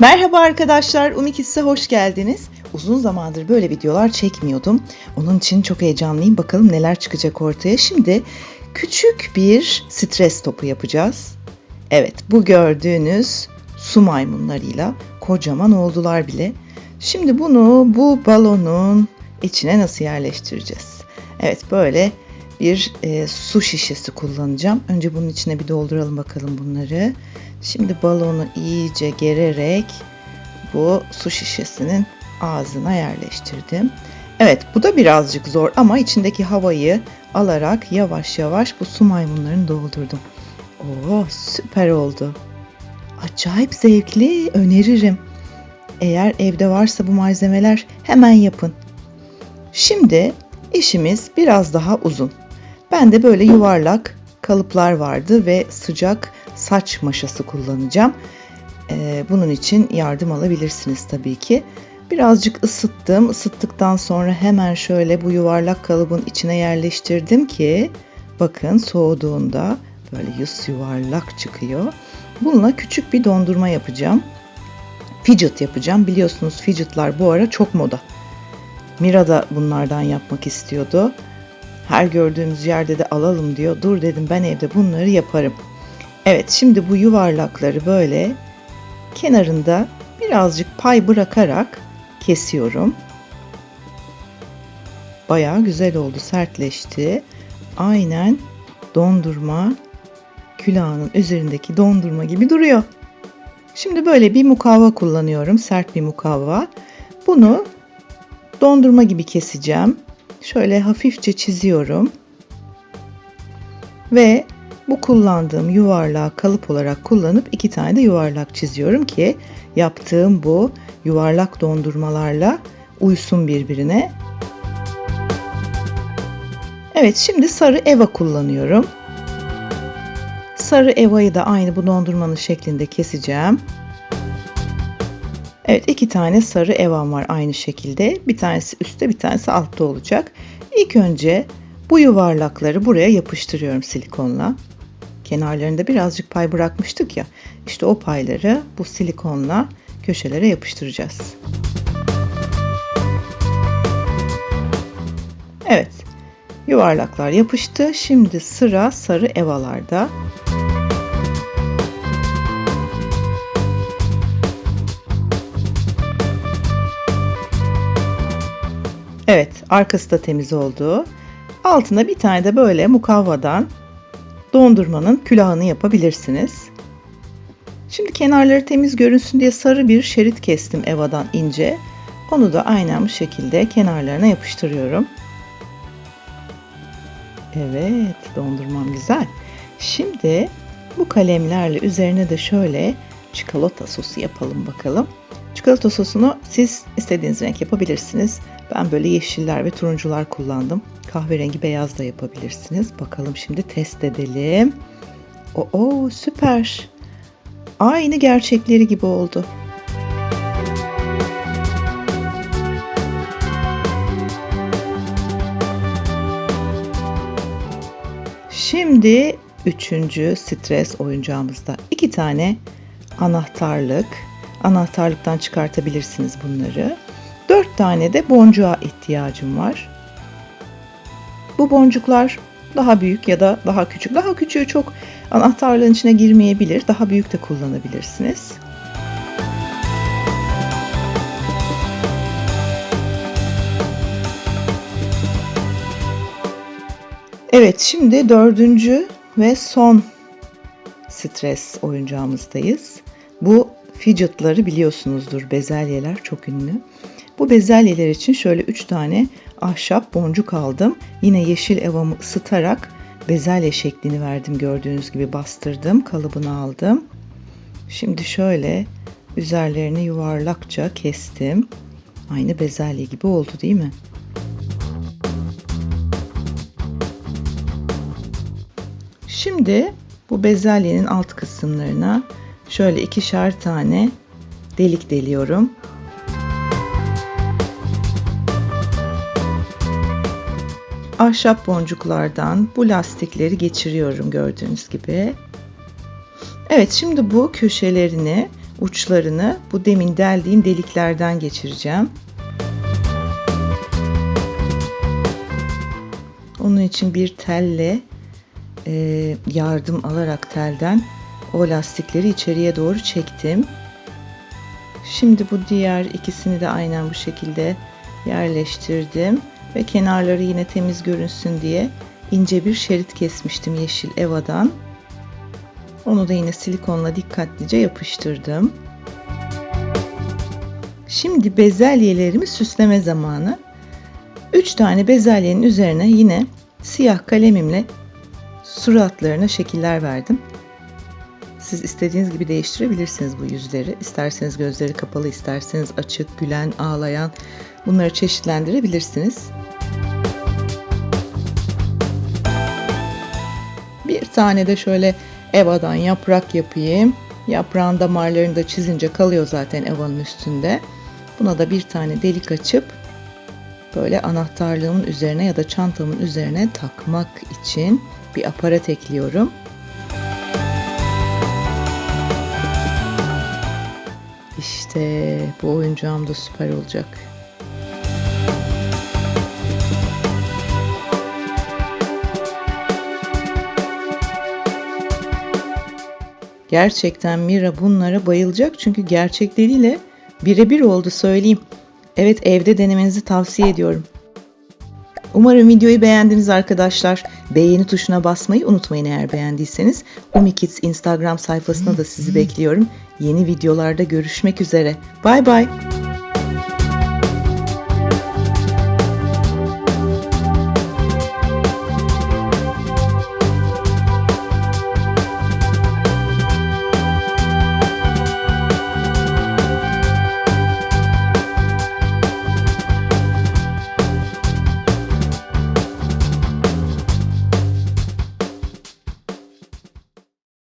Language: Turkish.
Merhaba arkadaşlar, Umikis'e hoş geldiniz. Uzun zamandır böyle videolar çekmiyordum. Onun için çok heyecanlıyım. Bakalım neler çıkacak ortaya. Şimdi küçük bir stres topu yapacağız. Evet, bu gördüğünüz su maymunlarıyla kocaman oldular bile. Şimdi bunu bu balonun içine nasıl yerleştireceğiz? Evet, böyle bir e, su şişesi kullanacağım. Önce bunun içine bir dolduralım bakalım bunları. Şimdi balonu iyice gererek bu su şişesinin ağzına yerleştirdim. Evet bu da birazcık zor ama içindeki havayı alarak yavaş yavaş bu su maymunlarını doldurdum. Oo süper oldu. Acayip zevkli öneririm. Eğer evde varsa bu malzemeler hemen yapın. Şimdi işimiz biraz daha uzun. Ben de böyle yuvarlak kalıplar vardı ve sıcak saç maşası kullanacağım. Ee, bunun için yardım alabilirsiniz tabii ki. Birazcık ısıttım. Isıttıktan sonra hemen şöyle bu yuvarlak kalıbın içine yerleştirdim ki bakın soğuduğunda böyle yüz yuvarlak çıkıyor. Bununla küçük bir dondurma yapacağım. Fidget yapacağım. Biliyorsunuz fidgetlar bu ara çok moda. Mira da bunlardan yapmak istiyordu. Her gördüğümüz yerde de alalım diyor. Dur dedim ben evde bunları yaparım. Evet şimdi bu yuvarlakları böyle kenarında birazcık pay bırakarak kesiyorum. Bayağı güzel oldu, sertleşti. Aynen dondurma külahının üzerindeki dondurma gibi duruyor. Şimdi böyle bir mukavva kullanıyorum, sert bir mukavva. Bunu dondurma gibi keseceğim. Şöyle hafifçe çiziyorum. Ve bu kullandığım yuvarlağı kalıp olarak kullanıp iki tane de yuvarlak çiziyorum ki yaptığım bu yuvarlak dondurmalarla uysun birbirine. Evet şimdi sarı eva kullanıyorum. Sarı evayı da aynı bu dondurmanın şeklinde keseceğim. Evet iki tane sarı evam var aynı şekilde. Bir tanesi üstte bir tanesi altta olacak. İlk önce bu yuvarlakları buraya yapıştırıyorum silikonla. Kenarlarında birazcık pay bırakmıştık ya. İşte o payları bu silikonla köşelere yapıştıracağız. Evet. Yuvarlaklar yapıştı. Şimdi sıra sarı evalarda. Evet, arkası da temiz oldu. Altına bir tane de böyle mukavvadan dondurmanın külahını yapabilirsiniz. Şimdi kenarları temiz görünsün diye sarı bir şerit kestim evadan ince. Onu da aynen bu şekilde kenarlarına yapıştırıyorum. Evet, dondurmam güzel. Şimdi bu kalemlerle üzerine de şöyle çikolata sosu yapalım bakalım. Çikolata sosunu siz istediğiniz renk yapabilirsiniz. Ben böyle yeşiller ve turuncular kullandım. Kahverengi beyaz da yapabilirsiniz. Bakalım şimdi test edelim. Oo süper. Aynı gerçekleri gibi oldu. Şimdi üçüncü stres oyuncağımızda iki tane anahtarlık. Anahtarlıktan çıkartabilirsiniz bunları. Dört tane de boncuğa ihtiyacım var. Bu boncuklar daha büyük ya da daha küçük. Daha küçüğü çok anahtarlığın içine girmeyebilir. Daha büyük de kullanabilirsiniz. Evet şimdi dördüncü ve son stres oyuncağımızdayız. Bu fidgetları biliyorsunuzdur bezelyeler çok ünlü. Bu bezelyeler için şöyle 3 tane ahşap boncuk aldım. Yine yeşil evamı ısıtarak bezelye şeklini verdim gördüğünüz gibi bastırdım kalıbını aldım. Şimdi şöyle üzerlerini yuvarlakça kestim. Aynı bezelye gibi oldu değil mi? Şimdi bu bezelyenin alt kısımlarına şöyle ikişer tane delik deliyorum. ahşap boncuklardan bu lastikleri geçiriyorum gördüğünüz gibi. Evet şimdi bu köşelerini uçlarını bu demin deldiğim deliklerden geçireceğim. Onun için bir telle yardım alarak telden o lastikleri içeriye doğru çektim. Şimdi bu diğer ikisini de aynen bu şekilde yerleştirdim ve kenarları yine temiz görünsün diye ince bir şerit kesmiştim yeşil evadan. Onu da yine silikonla dikkatlice yapıştırdım. Şimdi bezelyelerimi süsleme zamanı. 3 tane bezelyenin üzerine yine siyah kalemimle suratlarına şekiller verdim. Siz istediğiniz gibi değiştirebilirsiniz bu yüzleri. İsterseniz gözleri kapalı, isterseniz açık, gülen, ağlayan bunları çeşitlendirebilirsiniz. Bir tane de şöyle evadan yaprak yapayım. Yaprağın damarlarını da çizince kalıyor zaten evanın üstünde. Buna da bir tane delik açıp böyle anahtarlığımın üzerine ya da çantamın üzerine takmak için bir aparat ekliyorum. İşte bu oyuncağım da süper olacak. Gerçekten Mira bunlara bayılacak çünkü gerçekleriyle birebir oldu söyleyeyim. Evet evde denemenizi tavsiye ediyorum. Umarım videoyu beğendiniz arkadaşlar. Beğeni tuşuna basmayı unutmayın eğer beğendiyseniz. Umikids Instagram sayfasına da sizi bekliyorum. Yeni videolarda görüşmek üzere. Bay bay.